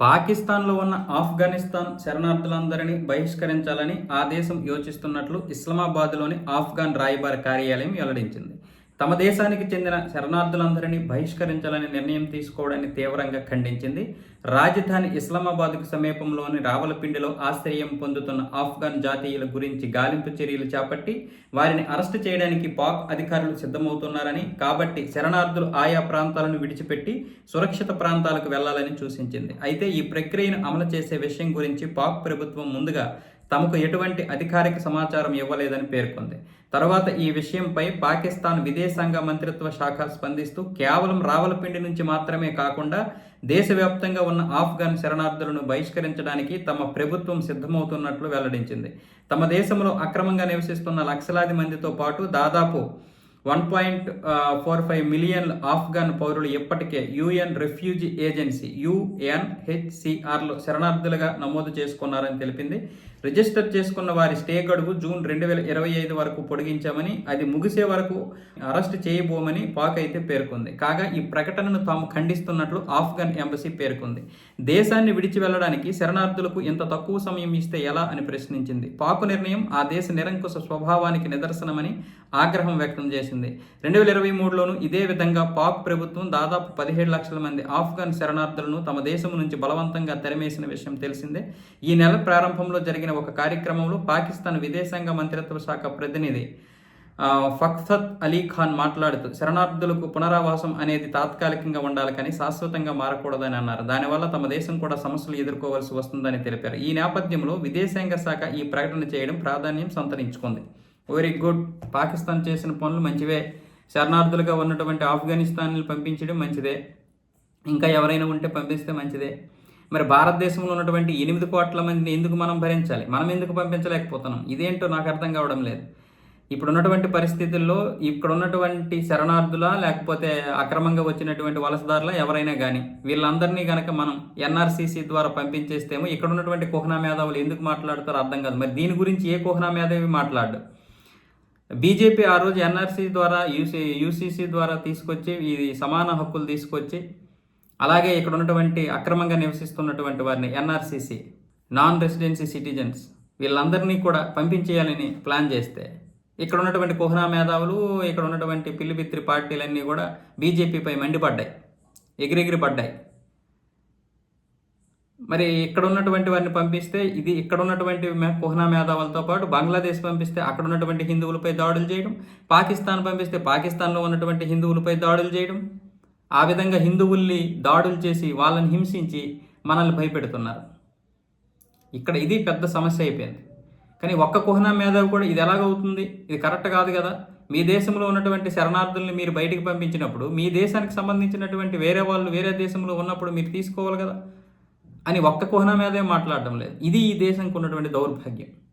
పాకిస్తాన్లో ఉన్న ఆఫ్ఘనిస్తాన్ శరణార్థులందరినీ బహిష్కరించాలని ఆ దేశం యోచిస్తున్నట్లు ఇస్లామాబాద్లోని ఆఫ్ఘాన్ రాయబార కార్యాలయం వెల్లడించింది. తమ దేశానికి చెందిన శరణార్థులందరినీ బహిష్కరించాలని నిర్ణయం తీసుకోవడాన్ని తీవ్రంగా ఖండించింది. రాజధాని ఇస్లామాబాద్కు సమీపంలోని రావలపిండిలో ఆశ్రయం పొందుతున్న ఆఫ్ఘన్ జాతీయుల గురించి గాలింపు చర్యలు చేపట్టి వారిని అరెస్టు చేయడానికి పాక్ అధికారులు సిద్ధమవుతున్నారని కాబట్టి శరణార్థులు ఆయా ప్రాంతాలను విడిచిపెట్టి సురక్షిత ప్రాంతాలకు వెళ్ళాలని సూచించింది. అయితే ఈ ప్రక్రియను అమలు చేసే విషయం గురించి పాక్ ప్రభుత్వం ముందుగా తమకు ఎటువంటి అధికారిక సమాచారం ఇవ్వలేదని పేర్కొంది. తర్వాత ఈ విషయంపై పాకిస్తాన్ విదేశాంగ మంత్రిత్వ శాఖ స్పందిస్తూ కేవలం రావలపిండి నుంచి మాత్రమే కాకుండా దేశవ్యాప్తంగా ఉన్న ఆఫ్ఘన్ శరణార్థులను బహిష్కరించడానికి తమ ప్రభుత్వం సిద్ధమవుతున్నట్లు వెల్లడించింది. తమ దేశంలో అక్రమంగా నివసిస్తున్న లక్షలాది మందితో పాటు దాదాపు one point four five million Afghan పౌరులు ఇప్పటికే యుఎన్ రిఫ్యూజీ ఏజెన్సీ యుఎన్హెచ్సిఆర్లో శరణార్థులుగా నమోదు చేసుకున్నారని తెలిపింది. రిజిస్టర్ చేసుకున్న వారి స్టే గడువు జూన్ రెండు వేల ఇరవై ఐదు వరకు పొడిగించామని అది ముగిసే వరకు అరెస్ట్ చేయబోమని పాక్ అయితే పేర్కొంది. కాగా ఈ ప్రకటనను తాము ఖండిస్తున్నట్లు ఆఫ్ఘన్ ఎంబసీ పేర్కొంది. దేశాన్ని విడిచి వెళ్ళడానికి శరణార్థులకు ఇంత తక్కువ సమయం ఇస్తే ఎలా అని ప్రశ్నించింది. పాక్ నిర్ణయం ఆ దేశ నిరంకుశ స్వభావానికి నిదర్శనమని ఆగ్రహం వ్యక్తం చేసింది. రెండు వేల ఇరవై మూడులోనూ ఇదే విధంగా పాక్ ప్రభుత్వం దాదాపు పదిహేడు లక్షల మంది ఆఫ్ఘన్ శరణార్థులను తమ దేశం నుంచి బలవంతంగా తెరమేసిన విషయం తెలిసిందే. ఈ నెల ప్రారంభంలో జరిగిన ఒక కార్యక్రమంలో పాకిస్తాన్ విదేశాంగ మంత్రిత్వ శాఖ ప్రతినిధి ఫక్సత్ అలీ ఖాన్ మాట్లాడుతూ శరణార్థులకు పునరావాసం అనేది తాత్కాలికంగా ఉండాలి కానీ శాశ్వతంగా మారకూడదని అన్నారు. దానివల్ల తమ దేశం కూడా సమస్యలు ఎదుర్కోవాల్సి వస్తుందని తెలిపారు. ఈ నేపథ్యంలో విదేశాంగ శాఖ ఈ ప్రకటన చేయడం ప్రాధాన్యం సంతరించుకుంది. Very good. పాకిస్తాన్ చేసిన పనులు మంచివే. శరణార్థులుగా ఉన్నటువంటి ఆఫ్ఘనిస్తాన్లు పంపించడం మంచిదే. ఇంకా ఎవరైనా ఉంటే పంపిస్తే మంచిదే. మరి భారతదేశంలో ఉన్నటువంటి ఎనిమిది కోట్ల మందిని ఎందుకు మనం భరించాలి? మనం ఎందుకు పంపించలేకపోతున్నాం? ఇదేంటో నాకు అర్థం కావడం లేదు. ఇప్పుడు ఉన్నటువంటి పరిస్థితుల్లో ఇక్కడ ఉన్నటువంటి శరణార్థుల లేకపోతే అక్రమంగా వచ్చినటువంటి వలసదారుల ఎవరైనా కానీ వీళ్ళందరినీ కనుక మనం ఎన్ఆర్సీసీ ద్వారా పంపించేస్తేమో ఇక్కడ ఉన్నటువంటి కుహనా మేధావులు ఎందుకు మాట్లాడతారో అర్థం కాదు. మరి దీని గురించి ఏ కుహనా మేధావి మాట్లాడు బీజేపీ ఆ రోజు ఎన్ఆర్సీ ద్వారా యూసీ యూసీసీ ద్వారా తీసుకొచ్చి ఈ సమాన హక్కులు తీసుకొచ్చి అలాగే ఇక్కడ ఉన్నటువంటి అక్రమంగా నివసిస్తున్నటువంటి వారిని ఎన్ఆర్సీసీ నాన్ రెసిడెన్సీ సిటిజన్స్ వీళ్ళందరినీ కూడా పంపించేయాలని ప్లాన్ చేస్తే ఇక్కడ ఉన్నటువంటి కుహనా మేధావులు ఇక్కడ ఉన్నటువంటి పిల్లిపిత్రి పార్టీలన్నీ కూడా బీజేపీపై మండిపడ్డాయి ఎగిరెగిరి పడ్డాయి. మరి ఇక్కడ ఉన్నటువంటి వారిని పంపిస్తే ఇది ఇక్కడ ఉన్నటువంటి కుహనా మేధావులతో పాటు బంగ్లాదేశ్ పంపిస్తే అక్కడ ఉన్నటువంటి హిందువులపై దాడులు చేయడం పాకిస్తాన్ పంపిస్తే పాకిస్తాన్లో ఉన్నటువంటి హిందువులపై దాడులు చేయడం ఆ విధంగా హిందువుల్ని దాడులు చేసి వాళ్ళని హింసించి మనల్ని భయపెడుతున్నారు. ఇక్కడ ఇది పెద్ద సమస్య అయిపోయింది. కానీ ఒక్క కుహన మీద కూడా ఇది ఎలాగవుతుంది? ఇది కరెక్ట్ కాదు కదా? మీ దేశంలో ఉన్నటువంటి శరణార్థుల్ని మీరు బయటికి పంపించినప్పుడు మీ దేశానికి సంబంధించినటువంటి వేరే వాళ్ళు వేరే దేశంలో ఉన్నప్పుడు మీరు తీసుకోవాలి కదా? అని ఒక్క కుహన మీదే మాట్లాడడం లేదు. ఇది ఈ దేశంకి ఉన్నటువంటి దౌర్భాగ్యం.